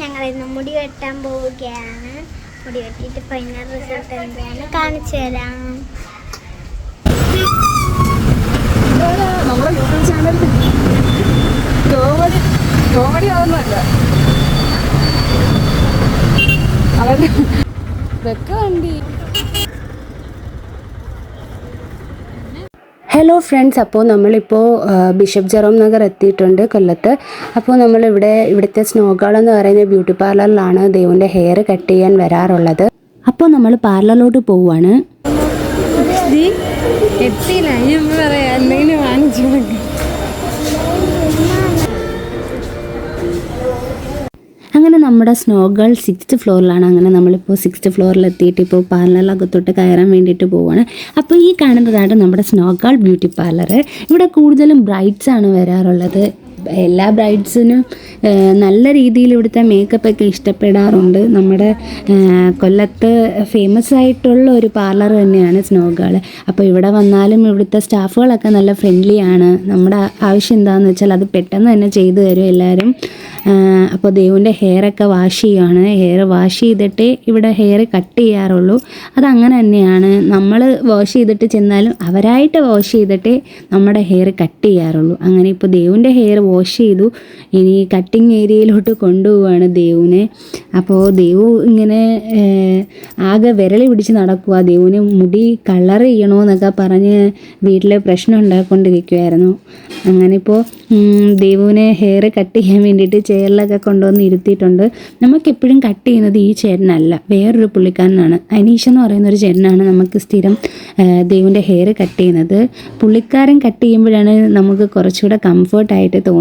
ഞങ്ങൾ ഇന്ന് മുടി വെട്ടാൻ പോവുകയാണ്. മുടി വെട്ടിട്ട് ഫൈനൽ റിസൾട്ട് എന്താണ് കാണിച്ചു തരാം. നമ്മുടെ യൂട്യൂബ് ചാനൽ വണ്ടി. ഹലോ ഫ്രണ്ട്സ് അപ്പോൾ നമ്മളിപ്പോൾ ബിഷപ്പ് ജെറോം നഗർ എത്തിയിട്ടുണ്ട് കൊല്ലത്ത്. അപ്പോൾ നമ്മളിവിടെ ഇവിടുത്തെ സ്നോഗാൾ എന്ന് പറയുന്ന ബ്യൂട്ടി പാർലറിലാണ് ദൈവന്റെ ഹെയർ കട്ട് ചെയ്യാൻ വരാറുള്ളത്. അപ്പോൾ നമ്മൾ പാർലറിലോട്ട് പോവുകയാണ് എത്തിയില്ല. നമ്മുടെ സ്നോ ഗേൾ സിക്സ്ത് ഫ്ലോറിലാണ്. അങ്ങനെ നമ്മളിപ്പോൾ സിക്സ്ത് ഫ്ലോറിൽ എത്തിയിട്ട് ഇപ്പോൾ പാർലറിലകത്തോട്ട് കയറാൻ വേണ്ടിയിട്ട് പോവുകയാണ് അപ്പോൾ ഈ കാണുന്നതാണ് നമ്മുടെ സ്നോ ഗേൾ ബ്യൂട്ടി പാർലർ ഇവിടെ കൂടുതലും ബ്രൈറ്റ്സ് ആണ് വരാറുള്ളത്. എല്ലാ ബ്രൈഡ്സിനും നല്ല രീതിയിൽ ഇവിടുത്തെ മേക്കപ്പ് ഒക്കെ ഇഷ്ടപ്പെടാറുണ്ട്. നമ്മുടെ കൊല്ലത്ത് ഫേമസ് ആയിട്ടുള്ള ഒരു പാർലർ തന്നെയാണ് സ്നോ ഗേൾ അപ്പോൾ ഇവിടെ വന്നാലും ഇവിടുത്തെ സ്റ്റാഫുകളൊക്കെ നല്ല ഫ്രണ്ട്ലിയാണ് നമ്മുടെ ആവശ്യം എന്താണെന്ന് വെച്ചാൽ അത് പെട്ടെന്ന് തന്നെ ചെയ്തു തരും എല്ലാവരും. അപ്പോൾ ഹെയർ ഹെയറൊക്കെ വാഷ് ചെയ്യുകയാണ് ഹെയർ വാഷ് ചെയ്തിട്ടേ ഇവിടെ ഹെയർ കട്ട് ചെയ്യാറുള്ളൂ. അതങ്ങനെ തന്നെയാണ്. നമ്മൾ വാഷ് ചെയ്തിട്ട് ചെന്നാലും അവരായിട്ട് വാഷ് ചെയ്തിട്ടേ നമ്മുടെ ഹെയർ കട്ട് ചെയ്യാറുള്ളൂ. അങ്ങനെ ഇപ്പോൾ ദേവുവിന്റെ ഹെയർ വാഷ് ചെയ്തു. ഇനി കട്ടിങ് ഏരിയയിലോട്ട് കൊണ്ടുപോവാണ് ദേവുവിനെ അപ്പോൾ ദേവു ഇങ്ങനെ ആകെ വിരളി പിടിച്ച് നടക്കുക ദേവുവിന് മുടി കളർ ചെയ്യണമെന്നൊക്കെ പറഞ്ഞ് വീട്ടിലെ പ്രശ്നം ഉണ്ടാക്കിക്കൊണ്ടിരിക്കുമായിരുന്നു അങ്ങനെ ഇപ്പോൾ ദേവുവിനെ ഹെയർ കട്ട് ചെയ്യാൻ വേണ്ടിയിട്ട് ചെയറിലൊക്കെ കൊണ്ടുവന്ന് ഇരുത്തിയിട്ടുണ്ട്. നമുക്കെപ്പോഴും കട്ട് ചെയ്യുന്നത് ഈ ചേട്ടനല്ല. വേറൊരു പുള്ളിക്കാരനാണ്. അനീഷ് എന്ന് പറയുന്ന ഒരു ചേട്ടനാണ് നമുക്ക് സ്ഥിരം ദേവിന്റെ ഹെയർ കട്ട് ചെയ്യുന്നത്. പുള്ളിക്കാരൻ കട്ട് ചെയ്യുമ്പോഴാണ് നമുക്ക് കുറച്ചുകൂടെ കംഫർട്ടായിട്ട് തോന്നുന്നത്.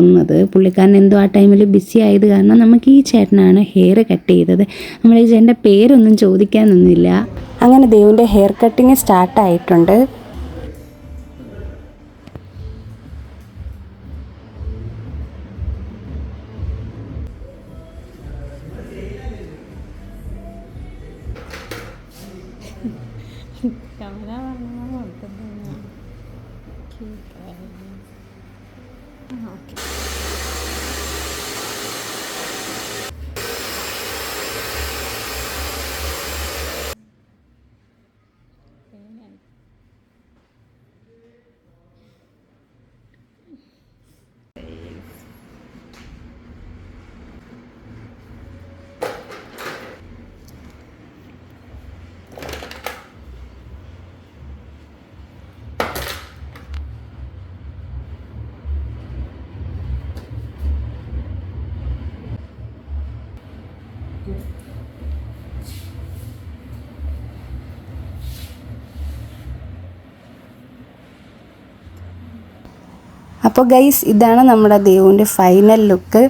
പുള്ളിക്കാരൻ എന്തോ ആ ടൈമിൽ ബിസി ആയത് കാരണം നമുക്ക് ഈ ചേട്ടനാണ് ഹെയർ കട്ട് ചെയ്തത്. നമ്മൾ ഈ ചേട്ടന്റെ പേരൊന്നും ചോദിക്കാൻ നിന്നില്ല അങ്ങനെ ദേവിന്റെ ഹെയർ കട്ടിങ് സ്റ്റാർട്ടായിട്ടുണ്ട് 嗯，好。അപ്പോൾ ഗൈസ് ഇതാണ് നമ്മുടെ ദേവുവിന്റെ ഫൈനൽ ലുക്ക്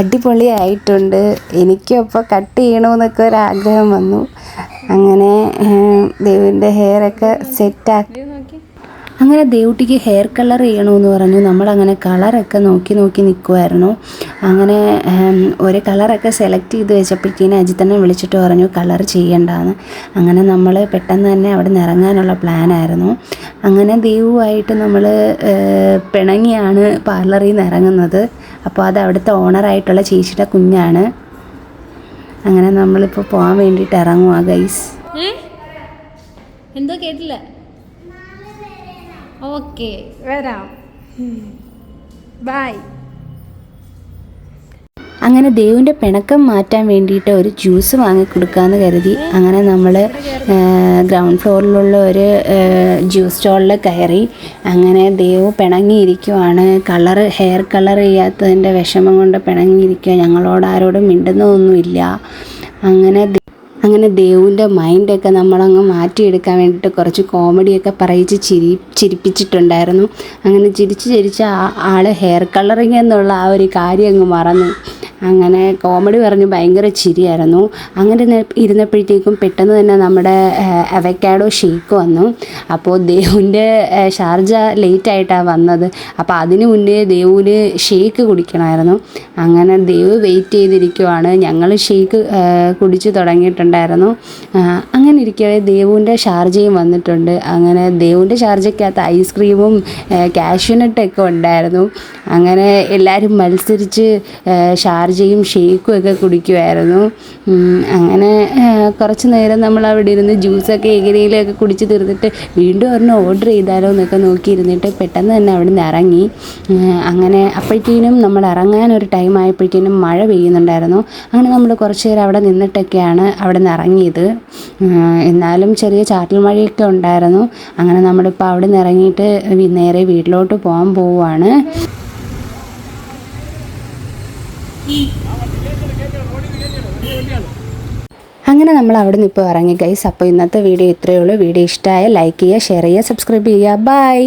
അടിപൊളിയായിട്ടുണ്ട്. എനിക്കും അപ്പോൾ കട്ട് ചെയ്യണമെന്നൊക്കെ ഒരു ആഗ്രഹം വന്നു. അങ്ങനെ ദേവിന്റെ ഹെയറൊക്കെ സെറ്റാക്കി അങ്ങനെ ദേവുട്ടിക്ക് ഹെയർ കളർ ചെയ്യണമെന്ന് പറഞ്ഞു. നമ്മളങ്ങനെ കളറൊക്കെ നോക്കി നോക്കി നിൽക്കുമായിരുന്നു അങ്ങനെ ഒരു കളറൊക്കെ സെലക്ട് ചെയ്ത് വെച്ചപ്പോഴത്തേന് അജിത്തന്നെ വിളിച്ചിട്ട് പറഞ്ഞു കളർ ചെയ്യണ്ടാന്ന്. അങ്ങനെ നമ്മൾ പെട്ടെന്ന് തന്നെ അവിടെ നിന്ന് ഇറങ്ങാനുള്ള പ്ലാനായിരുന്നു അങ്ങനെ ദേവുമായിട്ട് നമ്മൾ പിണങ്ങിയാണ് പാർലറിൽ നിന്ന് ഇറങ്ങുന്നത്. അപ്പോൾ അത് അവിടുത്തെ ഓണറായിട്ടുള്ള ചേച്ചിയുടെ കുഞ്ഞാണ്. അങ്ങനെ നമ്മളിപ്പോൾ പോകാൻ വേണ്ടിയിട്ട് ഇറങ്ങുക ഗൈസ് എന്തോ കേട്ടില്ല. ഓക്കെ വരാം. ബൈ. അങ്ങനെ ദേവിന്റെ പിണക്കം മാറ്റാൻ വേണ്ടിയിട്ട് ഒരു ജ്യൂസ് വാങ്ങി വാങ്ങിക്കൊടുക്കാമെന്ന് കരുതി. അങ്ങനെ നമ്മൾ ഗ്രൗണ്ട് ഫ്ലോറിലുള്ള ഒരു ജ്യൂസ് സ്റ്റോളിൽ കയറി. അങ്ങനെ ദേവ് പിണങ്ങിയിരിക്കുവാണ്. കളർ ഹെയർ കളർ ചെയ്യാത്തതിന്റെ വിഷമം കൊണ്ട് പിണങ്ങിയിരിക്കുക ഞങ്ങളോട് ആരോടും മിണ്ടുന്നതൊന്നുമില്ല. അങ്ങനെ അങ്ങനെ ദേവുവിന്റെ മൈൻഡൊക്കെ നമ്മളങ്ങ് മാറ്റിയെടുക്കാൻ വേണ്ടിയിട്ട് കുറച്ച് കോമഡിയൊക്കെ പറയിച്ച് ചിരി ചിരിപ്പിച്ചിട്ടുണ്ടായിരുന്നു. അങ്ങനെ ചിരിച്ച് ചിരിച്ച് ആൾ ഹെയർ കളറിങ് എന്നുള്ള ആ ഒരു കാര്യം അങ്ങ് മറന്നു. അങ്ങനെ കോമഡി പറഞ്ഞ് ഭയങ്കര ചിരിയായിരുന്നു. അങ്ങനെ ഇരുന്നപ്പോഴത്തേക്കും പെട്ടെന്ന് തന്നെ നമ്മുടെ അവക്കാഡോ ഷേക്ക് വന്നു. അപ്പോൾ ദേവുവിന്റെ ഷാർജ ലേറ്റ് ആയിട്ടാണ് വന്നത്. അപ്പോൾ അതിന് മുന്നേ ദേവുവിന് ഷേക്ക് കുടിക്കണമായിരുന്നു. അങ്ങനെ ദേവ് വെയിറ്റ് ചെയ്തിരിക്കുവാണ്. ഞങ്ങൾ ഷേക്ക് കുടിച്ച് തുടങ്ങിയിട്ടുണ്ടായിരുന്നു. അങ്ങനെ ഇരിക്കവേ ദേവുവിന്റെ ഷാർജയും വന്നിട്ടുണ്ട്. അങ്ങനെ ദേവുവിന്റെ ഷാർജയ്ക്കകത്ത് ഐസ്ക്രീമും കാഷ്യൂനട്ടൊക്കെ ഉണ്ടായിരുന്നു. അങ്ങനെ എല്ലാവരും മത്സരിച്ച് ഷാർജയും ഷേക്കും ഒക്കെ കുടിക്കുമായിരുന്നു അങ്ങനെ കുറച്ച് നേരം നമ്മൾ അവിടെ ഇരുന്ന് ജ്യൂസൊക്കെ എങ്ങനെയൊക്കെ കുടിച്ച് തീർന്നിട്ട് വീണ്ടും ഒരെണ്ണം ഓർഡർ ചെയ്താലോ എന്നൊക്കെ നോക്കിയിരുന്നിട്ട് പെട്ടെന്ന് തന്നെ അവിടെ നിന്ന് ഇറങ്ങി അങ്ങനെ അപ്പോഴത്തേനും നമ്മൾ ഇറങ്ങാൻ ഒരു ടൈം ആയപ്പോഴത്തേനും മഴ പെയ്യുന്നുണ്ടായിരുന്നു. അങ്ങനെ നമ്മൾ കുറച്ച് നേരം അവിടെ നിന്നിട്ടൊക്കെയാണ് അവിടെ നിന്ന് ഇറങ്ങിയത് എന്നാലും ചെറിയ ചാറ്റൽ മഴയൊക്കെ ഉണ്ടായിരുന്നു. അങ്ങനെ നമ്മളിപ്പോൾ അവിടെ നിന്ന് ഇറങ്ങിയിട്ട് നേരെ വീട്ടിലോട്ട് പോകാൻ പോവുകയാണ്. അങ്ങനെ നമ്മൾ അവിടെ നിന്ന് ഇപ്പോൾ ഇറങ്ങി ഗൈസ് അപ്പോൾ ഇന്നത്തെ വീഡിയോ ഇത്രയേ ഉള്ളൂ. വീഡിയോ ഇഷ്ടമായ ലൈക്ക് ചെയ്യുക ഷെയർ ചെയ്യുക സബ്സ്ക്രൈബ് ചെയ്യുക. ബൈ